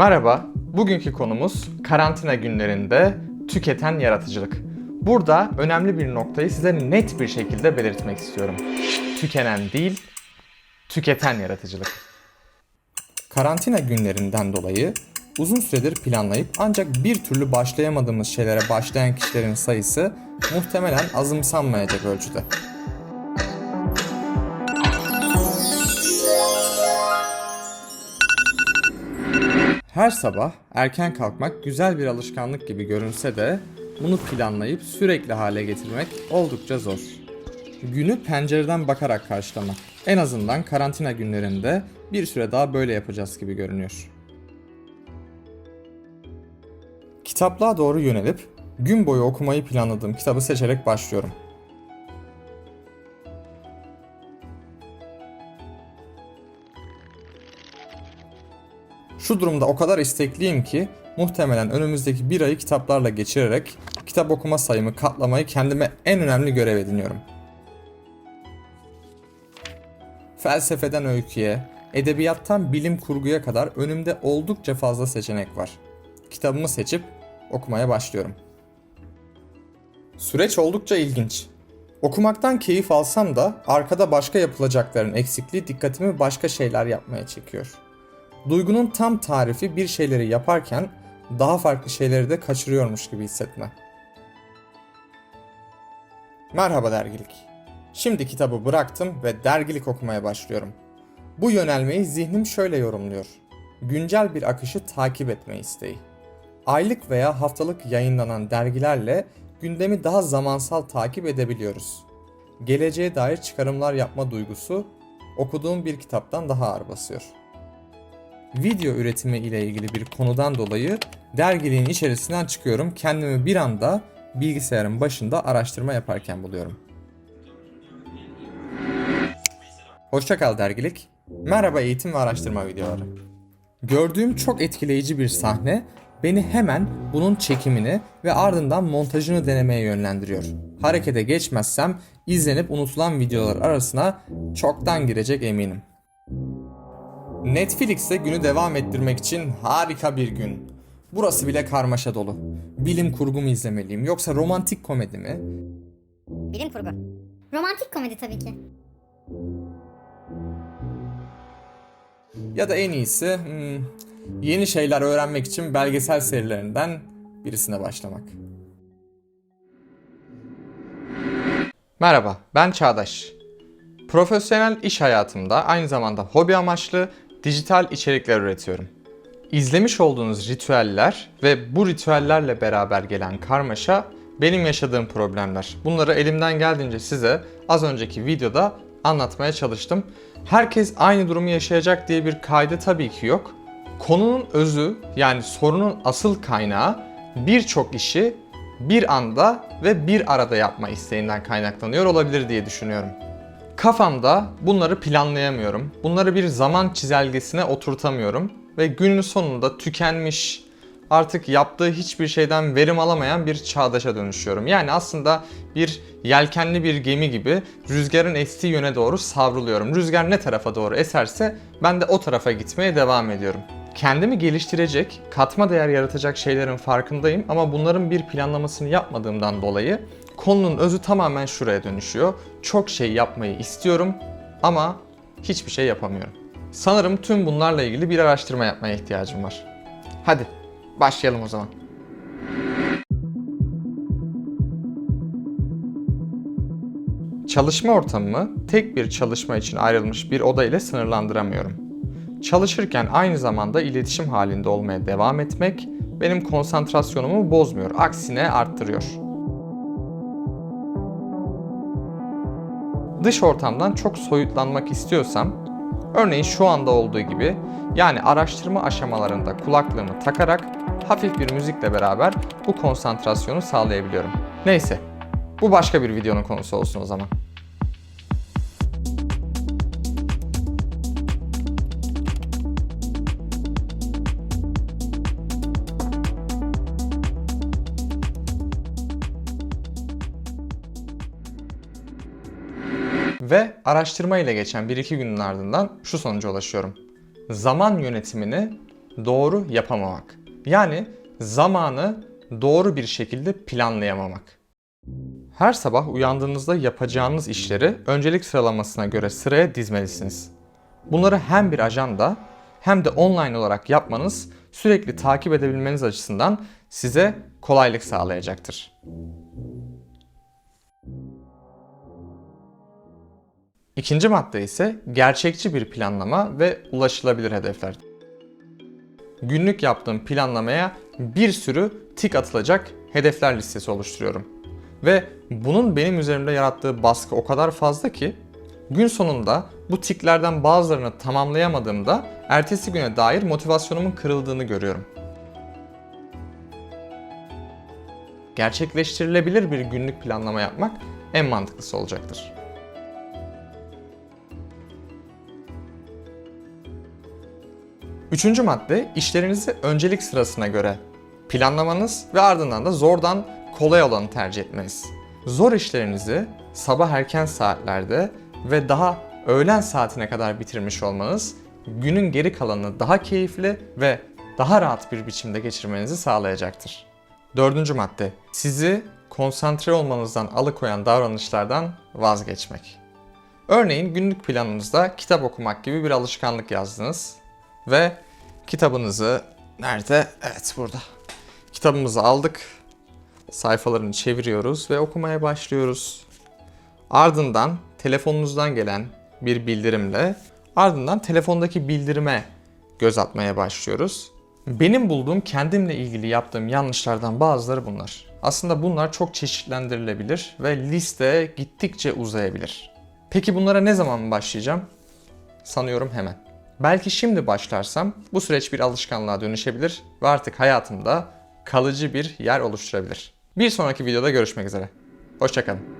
Merhaba, bugünkü konumuz karantina günlerinde tüketen yaratıcılık. Burada önemli bir noktayı size net bir şekilde belirtmek istiyorum. Tükenen değil, tüketen yaratıcılık. Karantina günlerinden dolayı uzun süredir planlayıp ancak bir türlü başlayamadığımız şeylere başlayan kişilerin sayısı muhtemelen azımsanmayacak ölçüde. Her sabah erken kalkmak güzel bir alışkanlık gibi görünse de bunu planlayıp sürekli hale getirmek oldukça zor. Günü pencereden bakarak karşılamak. En azından karantina günlerinde bir süre daha böyle yapacağız gibi görünüyor. Kitaplığa doğru yönelip gün boyu okumayı planladığım kitabı seçerek başlıyorum. Şu durumda o kadar istekliyim ki muhtemelen önümüzdeki bir ayı kitaplarla geçirerek kitap okuma sayımı katlamayı kendime en önemli görev ediniyorum. Felsefeden öyküye, edebiyattan bilim kurguya kadar önümde oldukça fazla seçenek var. Kitabımı seçip okumaya başlıyorum. Süreç oldukça ilginç. Okumaktan keyif alsam da arkada başka yapılacakların eksikliği dikkatimi başka şeyler yapmaya çekiyor. Duygunun tam tarifi bir şeyleri yaparken daha farklı şeyleri de kaçırıyormuş gibi hissetme. Merhaba dergilik. Şimdi kitabı bıraktım ve dergilik okumaya başlıyorum. Bu yönelmeyi zihnim şöyle yorumluyor. Güncel bir akışı takip etme isteği. Aylık veya haftalık yayınlanan dergilerle gündemi daha zamansal takip edebiliyoruz. Geleceğe dair çıkarımlar yapma duygusu okuduğum bir kitaptan daha ağır basıyor video üretimi ile ilgili bir konudan dolayı dergiliğin içerisinden çıkıyorum. Kendimi bir anda bilgisayarın başında araştırma yaparken buluyorum. Hoşçakal dergilik. Merhaba eğitim ve araştırma videoları. Gördüğüm çok etkileyici bir sahne beni hemen bunun çekimini ve ardından montajını denemeye yönlendiriyor. Harekete geçmezsem izlenip unutulan videolar arasına çoktan girecek eminim. Netflix'te günü devam ettirmek için harika bir gün. Burası bile karmaşa dolu. Bilim kurgu mu izlemeliyim yoksa romantik komedi mi? Bilim kurgu. Romantik komedi tabii ki. Ya da en iyisi hmm, yeni şeyler öğrenmek için belgesel serilerinden birisine başlamak. Merhaba, ben Çağdaş. Profesyonel iş hayatımda aynı zamanda hobi amaçlı dijital içerikler üretiyorum. İzlemiş olduğunuz ritüeller ve bu ritüellerle beraber gelen karmaşa benim yaşadığım problemler. Bunları elimden geldiğince size az önceki videoda anlatmaya çalıştım. Herkes aynı durumu yaşayacak diye bir kaydı tabii ki yok. Konunun özü yani sorunun asıl kaynağı birçok işi bir anda ve bir arada yapma isteğinden kaynaklanıyor olabilir diye düşünüyorum. Kafamda bunları planlayamıyorum. Bunları bir zaman çizelgesine oturtamıyorum ve günün sonunda tükenmiş, artık yaptığı hiçbir şeyden verim alamayan bir çağdaşa dönüşüyorum. Yani aslında bir yelkenli bir gemi gibi rüzgarın estiği yöne doğru savruluyorum. Rüzgar ne tarafa doğru eserse ben de o tarafa gitmeye devam ediyorum. Kendimi geliştirecek, katma değer yaratacak şeylerin farkındayım ama bunların bir planlamasını yapmadığımdan dolayı konunun özü tamamen şuraya dönüşüyor. Çok şey yapmayı istiyorum ama hiçbir şey yapamıyorum. Sanırım tüm bunlarla ilgili bir araştırma yapmaya ihtiyacım var. Hadi başlayalım o zaman. Çalışma ortamımı tek bir çalışma için ayrılmış bir oda ile sınırlandıramıyorum. Çalışırken aynı zamanda iletişim halinde olmaya devam etmek benim konsantrasyonumu bozmuyor, aksine arttırıyor. Dış ortamdan çok soyutlanmak istiyorsam, örneğin şu anda olduğu gibi yani araştırma aşamalarında kulaklığımı takarak hafif bir müzikle beraber bu konsantrasyonu sağlayabiliyorum. Neyse, bu başka bir videonun konusu olsun o zaman. Ve araştırma ile geçen 1-2 günün ardından şu sonuca ulaşıyorum. Zaman yönetimini doğru yapamamak. Yani zamanı doğru bir şekilde planlayamamak. Her sabah uyandığınızda yapacağınız işleri öncelik sıralamasına göre sıraya dizmelisiniz. Bunları hem bir ajanda hem de online olarak yapmanız sürekli takip edebilmeniz açısından size kolaylık sağlayacaktır. İkinci madde ise gerçekçi bir planlama ve ulaşılabilir hedefler. Günlük yaptığım planlamaya bir sürü tik atılacak hedefler listesi oluşturuyorum. Ve bunun benim üzerimde yarattığı baskı o kadar fazla ki gün sonunda bu tiklerden bazılarını tamamlayamadığımda ertesi güne dair motivasyonumun kırıldığını görüyorum. Gerçekleştirilebilir bir günlük planlama yapmak en mantıklısı olacaktır. Üçüncü madde işlerinizi öncelik sırasına göre planlamanız ve ardından da zordan kolay olanı tercih etmeniz. Zor işlerinizi sabah erken saatlerde ve daha öğlen saatine kadar bitirmiş olmanız günün geri kalanını daha keyifli ve daha rahat bir biçimde geçirmenizi sağlayacaktır. Dördüncü madde sizi konsantre olmanızdan alıkoyan davranışlardan vazgeçmek. Örneğin günlük planınızda kitap okumak gibi bir alışkanlık yazdınız ve kitabınızı nerede? Evet burada. Kitabımızı aldık. Sayfalarını çeviriyoruz ve okumaya başlıyoruz. Ardından telefonunuzdan gelen bir bildirimle ardından telefondaki bildirime göz atmaya başlıyoruz. Benim bulduğum kendimle ilgili yaptığım yanlışlardan bazıları bunlar. Aslında bunlar çok çeşitlendirilebilir ve liste gittikçe uzayabilir. Peki bunlara ne zaman başlayacağım? Sanıyorum hemen. Belki şimdi başlarsam bu süreç bir alışkanlığa dönüşebilir ve artık hayatımda kalıcı bir yer oluşturabilir. Bir sonraki videoda görüşmek üzere. Hoşçakalın.